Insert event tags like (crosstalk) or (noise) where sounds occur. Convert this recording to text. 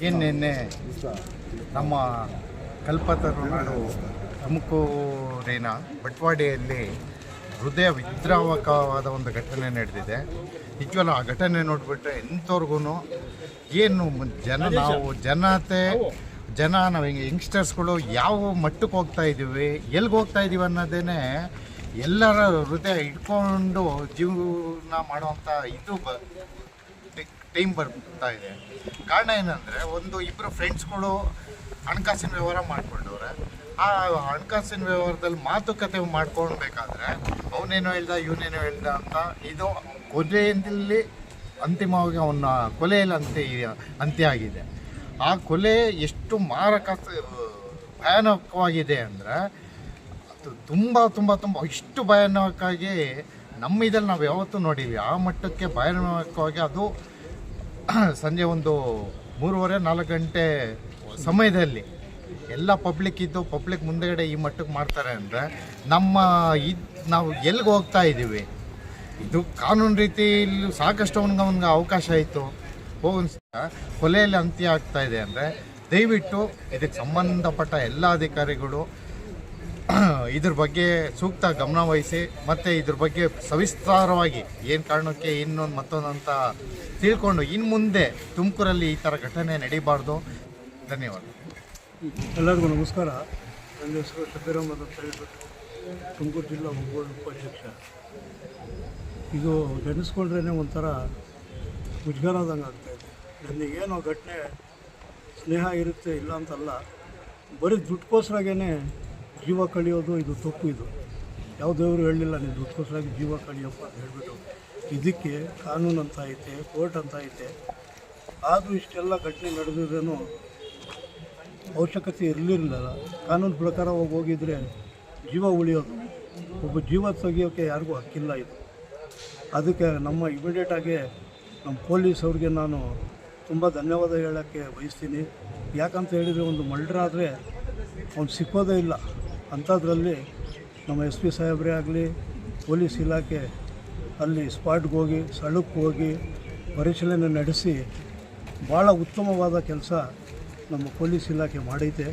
ಏನು ನಮ್ಮ ಕಲ್ಪತರುನಾಡು ತುಮಕೂರಿನ ಬಟ್ವಾಡಿಯಲ್ಲಿ ಹೃದಯ ವಿದ್ರಾವಕವಾದ ಒಂದು ಘಟನೆ ನಡೆದಿದೆ. ನಿಜವಲ್ಲ ಆ ಘಟನೆ ನೋಡಿಬಿಟ್ರೆ ಎಂಥವ್ರಿಗೂ ಏನು ಜನ ನಾವು ಜನತೆ, ಜನ ನಾವು ಹಿಂಗೆ ಯಂಗ್ಸ್ಟರ್ಸ್ಗಳು ಯಾವ ಮಟ್ಟಕ್ಕೆ ಹೋಗ್ತಾ ಇದ್ದೀವಿ ಎಲ್ಲಿಗೆ ಹೋಗ್ತಾ ಇದ್ದೀವಿ ಅನ್ನೋದೇ ಎಲ್ಲರ ಹೃದಯ ಇಟ್ಕೊಂಡು ಜೀವನ ಮಾಡುವಂಥ ಇದು ಬ ಟೈಮ್ ಬರ್ತಾ ಇದೆ. ಕಾರಣ ಏನಂದರೆ, ಒಂದು ಇಬ್ಬರು ಫ್ರೆಂಡ್ಸ್ಗಳು ಹಣಕಾಸಿನ ವ್ಯವಹಾರ ಮಾಡ್ಕೊಂಡವ್ರೆ. ಆ ಹಣಕಾಸಿನ ವ್ಯವಹಾರದಲ್ಲಿ ಮಾತುಕತೆ ಮಾಡ್ಕೊಳ್ಬೇಕಾದ್ರೆ, ಅವನೇನೋ ಹೇಳ್ದ, ಇವನೇನೋ ಹೇಳ್ದ ಅಂತ ಇದು ಕೊಲೆಯಲ್ಲಿ ಅಂತಿಮವಾಗಿ ಅವನ ಕೊಲೆಯಲ್ಲಿ ಅಂತ್ಯ ಅಂತ್ಯ ಆಗಿದೆ. ಆ ಕೊಲೆ ಎಷ್ಟು ಮಾರಕ ಭಯಾನಕವಾಗಿದೆ ಅಂದರೆ, ಅದು ತುಂಬ ತುಂಬ ತುಂಬ, ಇಷ್ಟು ಭಯಾನಕವಾಗಿ ನಮ್ಮ ಇದಲ್ಲಿ ನಾವು ಯಾವತ್ತೂ ನೋಡೀವಿ ಆ ಮಟ್ಟಕ್ಕೆ ಭಯಾನಕವಾಗಿ ಅದು (clears throat) ಸಂಜೆ ಒಂದು ಮೂರುವರೆ, ನಾಲ್ಕು ಗಂಟೆ ಸಮಯದಲ್ಲಿ ಎಲ್ಲ ಪಬ್ಲಿಕ್ ಇದ್ದು ಪಬ್ಲಿಕ್ ಮುಂದೆಗಡೆ ಈ ಮಟ್ಟಕ್ಕೆ ಮಾಡ್ತಾರೆ ಅಂದರೆ ನಮ್ಮ ಇದು ನಾವು ಎಲ್ಲಿಗೆ ಹೋಗ್ತಾ ಇದ್ದೀವಿ. ಇದು ಕಾನೂನು ರೀತಿಯಲ್ಲಿ ಸಾಕಷ್ಟು ಅವನಿಗೆ ಅವನಿಗೆ ಅವಕಾಶ ಇತ್ತು ಹೋಗಿ ಕೊಲೆಯಲ್ಲಿ ಅಂತ್ಯ ಆಗ್ತಾ ಇದೆ ಅಂದರೆ ದಯವಿಟ್ಟು ಇದಕ್ಕೆ ಸಂಬಂಧಪಟ್ಟ ಎಲ್ಲ ಅಧಿಕಾರಿಗಳು (clears throat) ಇದ್ರ ಬಗ್ಗೆ ಸೂಕ್ತ ಗಮನ ವಹಿಸಿ, ಮತ್ತು ಇದ್ರ ಬಗ್ಗೆ ಸವಿಸ್ತಾರವಾಗಿ ಏನು ಕಾರಣಕ್ಕೆ ಇನ್ನೊಂದು ಮತ್ತೊಂದು ಅಂತ ತಿಳ್ಕೊಂಡು ಇನ್ನು ಮುಂದೆ ತುಮಕೂರಲ್ಲಿ ಈ ಥರ ಘಟನೆ ನಡೀಬಾರ್ದು. ಧನ್ಯವಾದ. ಎಲ್ಲರಿಗೂ ನಮಸ್ಕಾರ. ನನ್ನ ಹೆಸರು ಶಬೀರ್ ಅಂತ ಹೇಳ್ಬಿಟ್ಟು ತುಮಕೂರು ಜಿಲ್ಲಾ ಒಬ್ಬರು ಉಪಾಧ್ಯಕ್ಷ. ಇದು ನೆನೆಸ್ಕೊಂಡ್ರೇ ಒಂಥರ ಮುಜುಗರಾದಂಗೆ ಆಗ್ತಾಯಿದೆ ನನಗೇನೋ ಘಟನೆ ಸ್ನೇಹ ಇರುತ್ತೆ ಇಲ್ಲ ಅಂತಲ್ಲ, ಬರೀ ದುಡ್ಡುಗೋಸ್ಕರಗೇ ಜೀವ ಕಳಿಯೋದು, ಇದು ತಪ್ಪು ಇದು. ಯಾವ ದೇವರು ಹೇಳಲಿಲ್ಲ ನೀವು ದುಡ್ಡುಗೋಸ್ಕರಾಗಿ ಜೀವ ಕಳಿಯಪ್ಪ ಅಂತ ಹೇಳಿಬಿಟ್ಟು. ಇದಕ್ಕೆ ಕಾನೂನು ಅಂತ ಐತೆ, ಕೋರ್ಟ್ ಅಂತ ಐತೆ. ಆದರೂ ಇಷ್ಟೆಲ್ಲ ಘಟನೆ ನಡೆದಿದ್ರೂ ಅವಶ್ಯಕತೆ ಇರಲಿಲ್ಲ. ಕಾನೂನು ಪ್ರಕಾರ ಹೋಗಿ ಹೋಗಿದ್ರೆ ಜೀವ ಉಳಿಯೋದು. ಒಬ್ಬ ಜೀವ ತೆಗಿಯೋಕ್ಕೆ ಯಾರಿಗೂ ಹಕ್ಕಿಲ್ಲ ಇದು. ಅದಕ್ಕೆ ನಮ್ಮ ಇಮಿಡಿಯೇಟಾಗಿ ನಮ್ಮ ಪೊಲೀಸ್ ಅವ್ರಿಗೆ ನಾನು ತುಂಬ ಧನ್ಯವಾದ ಹೇಳೋಕ್ಕೆ ಬಯಸ್ತೀನಿ. ಯಾಕಂತ ಹೇಳಿದರೆ ಒಂದು ಮರ್ಡರ್ ಆದರೆ ಅವ್ನು ಸಿಕ್ಕೋದೇ ಇಲ್ಲ. ಅಂಥದ್ರಲ್ಲಿ ನಮ್ಮ ಎಸ್ ಪಿ ಸಾಹೇಬರೇ ಆಗಲಿ, ಪೊಲೀಸ್ ಇಲಾಖೆ ಅಲ್ಲಿ ಸ್ಪಾಟ್ಗೆ ಹೋಗಿ, ಸ್ಥಳಕ್ಕೆ ಹೋಗಿ ಪರಿಶೀಲನೆ ನಡೆಸಿ ಭಾಳ ಉತ್ತಮವಾದ ಕೆಲಸ ನಮ್ಮ ಪೊಲೀಸ್ ಇಲಾಖೆ ಮಾಡೈತೆ